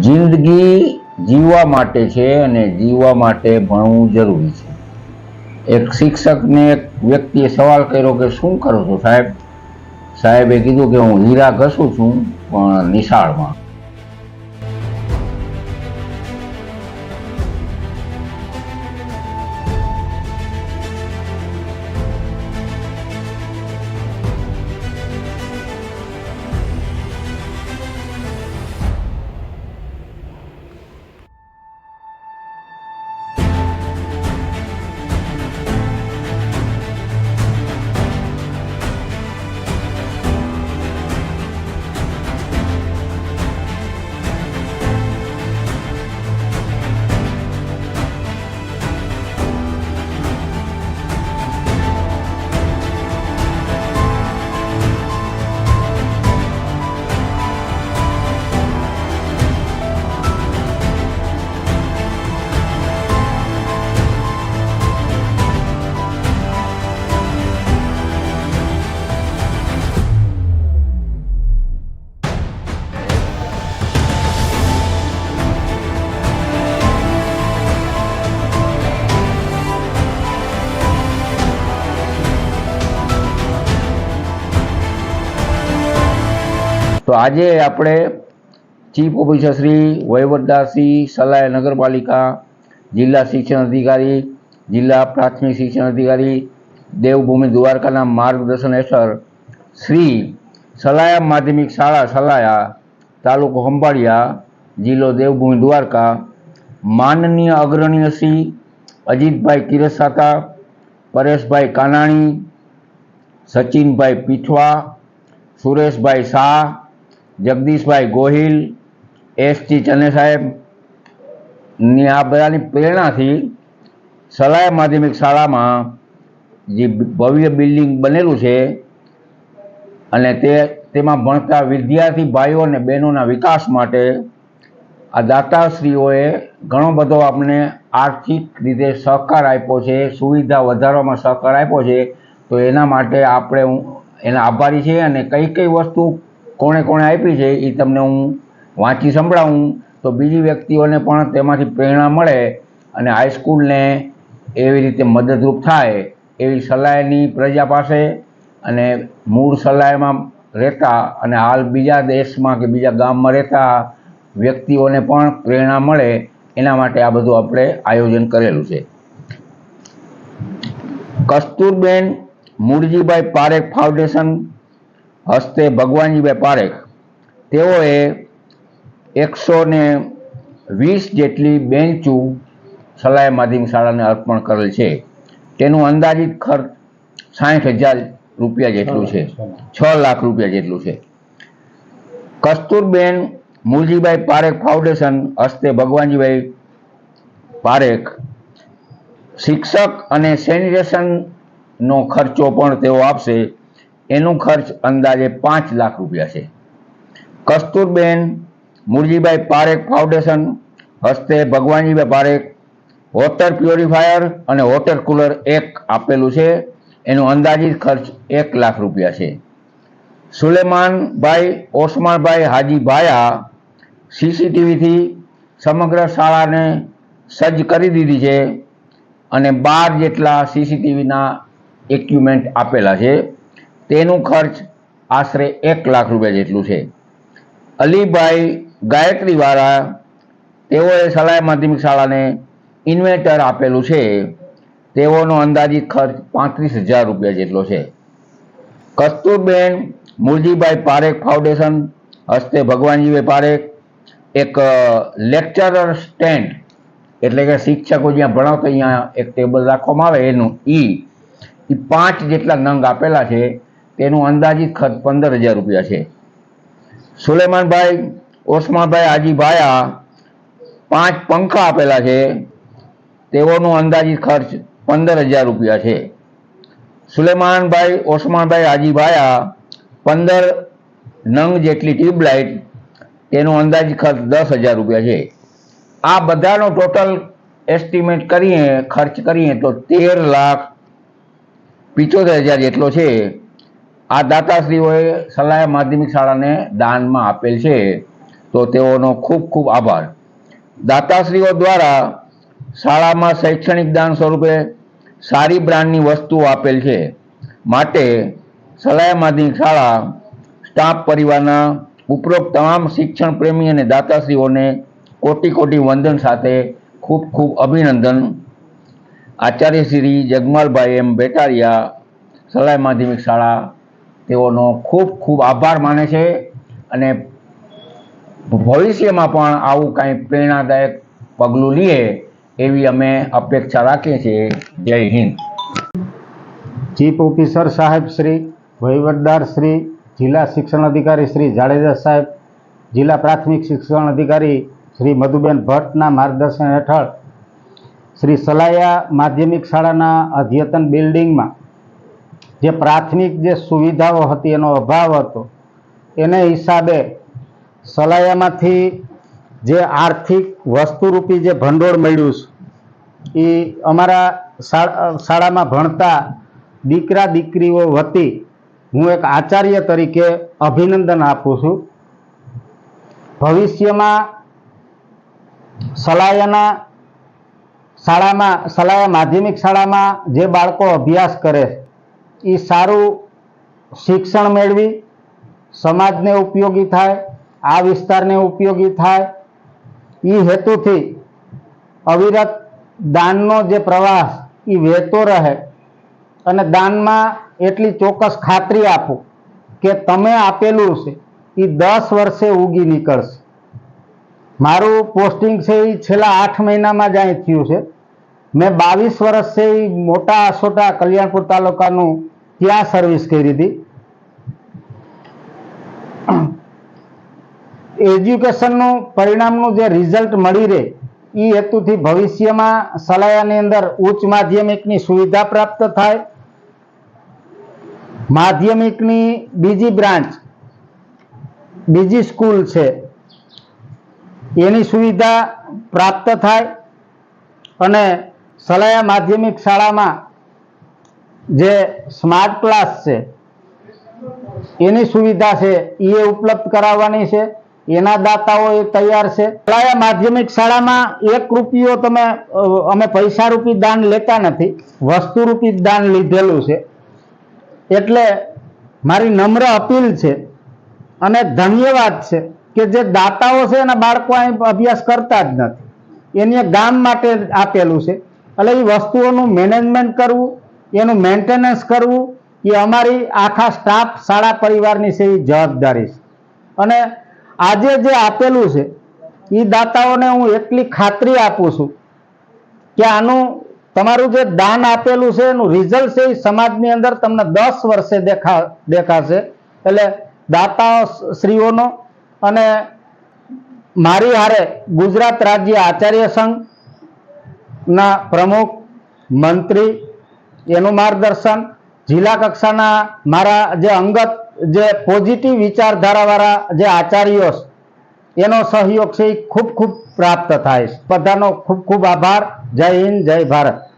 જિંદગી જીવવા માટે છે અને જીવવા માટે ભણવું જરૂરી છે. એક શિક્ષકને એક વ્યક્તિએ સવાલ કર્યો કે શું કરો છો સાહેબ? સાહેબે કીધું કે હું હીરા ઘસું છું, પણ નિશાળમાં. તો આજે આપણે ચીફ ઓફિસર શ્રી વહીવટદારશ્રી સલાહ નગરપાલિકા, જિલ્લા શિક્ષણ અધિકારી, જિલ્લા પ્રાથમિક શિક્ષણ અધિકારી, દેવભૂમિ દ્વારકાના માર્ગદર્શન હેઠળ શ્રી સલાયા માધ્યમિક શાળા સલાયા, તાલુકો ખંભાળિયા, જિલ્લો દેવભૂમિ દ્વારકા, માનનીય અગ્રણીય શ્રી અજીતભાઈ કિરસાતા, પરેશભાઈ કાનાણી, સચિનભાઈ પીઠવા, સુરેશભાઈ શાહ જગદીશભાઈ ગોહિલ, એસ ટી ચને સાહેબ, ની આ બધાની પ્રેરણાથી સલાય માધ્યમિક શાળામાં જે ભવ્ય બિલ્ડિંગ બનેલું છે અને તે તેમાં ભણતા વિદ્યાર્થી ભાઈઓ અને બહેનોના વિકાસ માટે આ દાતાશ્રીઓએ ઘણો બધો આપણે આર્થિક રીતે સહકાર આપ્યો છે, સુવિધા વધારવામાં સહકાર આપ્યો છે. તો એના માટે આપણે હું એના આભારી છે અને કઈ કઈ વસ્તુ કોણે કોણે આપી છે એ તમને હું વાંચી સંભળાવું. તો બીજી વ્યક્તિઓને પણ તેમાંથી પ્રેરણા મળે અને હાઈસ્કૂલને એવી રીતે મદદરૂપ થાય એવી સલાહની પ્રજા પાસે અને મૂળ સલાહમાં રહેતા અને હાલ બીજા દેશમાં કે બીજા ગામમાં રહેતા વ્યક્તિઓને પણ પ્રેરણા મળે. એના માટે આ બધું આપણે આયોજન કરેલું છે. કસ્તુરબેન મૂળજીભાઈ પારેખ ફાઉન્ડેશન હસ્તે ભગવાનજીભાઈ પારેખ તેઓએ એકસો ને વીસ જેટલી બેન્ચો સલાહ માધ્યમ શાળાને અર્પણ કરેલ છે. તેનું અંદાજિત ખર્ચ સાઠ હજાર રૂપિયા જેટલું છે. છ લાખ રૂપિયા જેટલું છે. કસ્તુરબેન મુલજીભાઈ પારેખ ફાઉન્ડેશન હસ્તે ભગવાનજીભાઈ પારેખ શિક્ષક અને સેનિટેશનનો ખર્ચો પણ તેઓ આપશે. એનું ખર્ચ અંદાજે પાંચ લાખ રૂપિયા છે. કસ્તુરબેન, મુરજીભાઈ પારેખ ફાઉન્ડેશન, હસ્તે ભગવાનજીભાઈ પારેખ, વોટર પ્યોરિફાયર અને વોટર કુલર એક આપેલું છે. એનો અંદાજિત ખર્ચ એક લાખ રૂપિયા છે. સુલેમાનભાઈ, ઓસમાનભાઈ હાજી ભાયા સીસીટીવીથી સમગ્ર શાળાને સજ્જ કરી દીધી છે અને બાર જેટલા સીસીટીવીના ઇક્વિપમેન્ટ આપેલા છે. તેનું ખર્ચ આશરે એક લાખ રૂપિયા જેટલું છે. અલીભાઈ ગાયત્રીવાળા તેઓએ સલાહ માધ્યમિક શાળાને ઇન્વેટર આપેલું છે. તેઓનો અંદાજિત ખર્ચ પાંત્રીસ હજાર રૂપિયા જેટલો છે. કસ્તુરબેન મુરજીભાઈ પારેખ ફાઉન્ડેશન હસ્તે ભગવાનજીભાઈ પારેખ એક લેક્ચરર સ્ટેન્ડ એટલે કે શિક્ષકો જ્યાં ભણાવતા અહીંયા એક ટેબલ રાખવામાં આવે એનું ઈ પાંચ જેટલા નંગ આપેલા છે. તેનું અંદાજિત ખર્ચ પંદર હજાર રૂપિયા છે. સુલેમાનભાઈ, ઓસમાનભાઈ આજીભાયા પાંચ પંખા આપેલા છે. તેઓનું અંદાજિત ખર્ચ પંદર હજાર રૂપિયા છે. સુલેમાનભાઈ, ઓસમાનભાઈ આજીભાયા પંદર નંગ જેટલી ટ્યુબલાઇટ, તેનો અંદાજિત ખર્ચ દસ હજાર રૂપિયા છે. આ બધાનો ટોટલ એસ્ટિમેટ કરીએ, ખર્ચ કરીએ તો તેર લાખ પિચોતેર હજાર જેટલો છે. આ દાતાશ્રીઓએ સલાહ માધ્યમિક શાળાને દાનમાં આપેલ છે, તો તેઓનો ખૂબ ખૂબ આભાર. દાતાશ્રીઓ દ્વારા શાળામાં શૈક્ષણિક દાન સ્વરૂપે સારી બ્રાન્ડની વસ્તુઓ આપેલ છે. માટે સલાહ માધ્યમિક શાળા, સ્ટાફ પરિવારના ઉપરોક્ત તમામ શિક્ષણ પ્રેમી અને દાતાશ્રીઓને કોટી કોટી વંદન સાથે ખૂબ ખૂબ અભિનંદન. આચાર્ય શ્રી જગમાલભાઈ એમ બેટારિયા, સલાહ માધ્યમિક શાળા તેઓનો ખૂબ ખૂબ આભાર માને છે અને ભવિષ્યમાં પણ આવું કાંઈ પ્રેરણાદાયક પગલું લઈએ એવી અમે અપેક્ષા રાખીએ છીએ. જય હિન્દ. ચીફ ઓફિસર સાહેબ શ્રી, વહીવટદાર શ્રી, જિલ્લા શિક્ષણ અધિકારી શ્રી જાડેજા સાહેબ, જિલ્લા પ્રાથમિક શિક્ષણ અધિકારી શ્રી મધુબેન ભટ્ટના માર્ગદર્શન હેઠળ શ્રી સલાયા માધ્યમિક શાળાના અધ્યતન બિલ્ડિંગમાં જે પ્રાથમિક જે સુવિધાઓ હતી એનો અભાવ હતો, એને હિસાબે સલાયામાંથી જે આર્થિક વસ્તુરૂપી જે ભંડોળ મળ્યું છે એ અમારા શાળામાં ભણતા દીકરા દીકરીઓ વતી હું એક આચાર્ય તરીકે અભિનંદન આપું છું. ભવિષ્યમાં સલાયાના શાળામાં, સલાયા માધ્યમિક શાળામાં જે બાળકો અભ્યાસ કરે એ સારું શિક્ષણ મેળવી, સમાજને ઉપયોગી થાય, આ વિસ્તારને ઉપયોગી થાય એ હેતુથી અવિરત દાનનો જે પ્રવાસ એ વહેતો રહે અને દાનમાં એટલી ચોક્કસ ખાતરી આપો કે તમે આપેલું છે એ દસ વર્ષે ઉગી નીકળશે. મારું પોસ્ટિંગ છે એ છેલ્લા આઠ મહિનામાં જ અહીં થયું છે. મેં બાવીસ વર્ષ છે એ મોટા આસોટા કલ્યાણપુર તાલુકાનું ત્યાં સર્વિસ કરી હતી એજ્યુકેશનનું પરિણામનું જે રિઝલ્ટ મળી રહે એ હેતુથી ભવિષ્યમાં સલાયાની અંદર ઉચ્ચ માધ્યમિકની સુવિધા પ્રાપ્ત થાય. માધ્યમિકની બીજી બ્રાન્ચ, બીજી સ્કૂલ છે, એની સુવિધા પ્રાપ્ત થાય. અને સલાયા માધ્યમિક શાળામાં જે સ્માર્ટ ક્લાસ છે, એની સુવિધા છે એ ઉપલબ્ધ કરાવવાની છે, એના દાતાઓ એ તૈયાર છે. સલાયા માધ્યમિક શાળામાં એક રૂપિયો તમે અમે પૈસા રૂપી દાન લેતા નથી વસ્તુ રૂપી દાન લીધેલું છે. એટલે મારી નમ્ર અપીલ છે અને ધન્યવાદ છે કે જે દાતાઓ છે એના બાળકો અહીં અભ્યાસ કરતા જ નથી. એને ગામ માટે આપેલું છે. એટલે એ વસ્તુઓનું મેનેજમેન્ટ કરવું એનું મેન્ટેનન્સ કરવું, એ અમારી આખા સ્ટાફ શાળા પરિવારની છે, એ જવાબદારી છે. અને આજે જે આપેલું છે, એ દાતાઓને હું એટલી ખાતરી આપું છું કે આનું તમારું જે દાન આપેલું છે, એનું રિઝલ્ટ છે, એ સમાજની અંદર તમને દસ વર્ષે દેખા, દેખાશે. એટલે દાતાઓ, શ્રીઓનો અને મારી હારે ગુજરાત રાજ્ય આચાર્ય સંઘના પ્રમુખ, મંત્રી એનું માર્ગદર્શન જિલ્લા કક્ષાના મારા જે અંગત જે પોઝિટિવ વિચારધારાવાળા જે આચાર્યો એનો સહયોગ છે એ ખૂબ ખૂબ પ્રાપ્ત થાય સ્પર્ધાનો ખૂબ ખૂબ આભાર. જય હિન્દ, જય ભારત.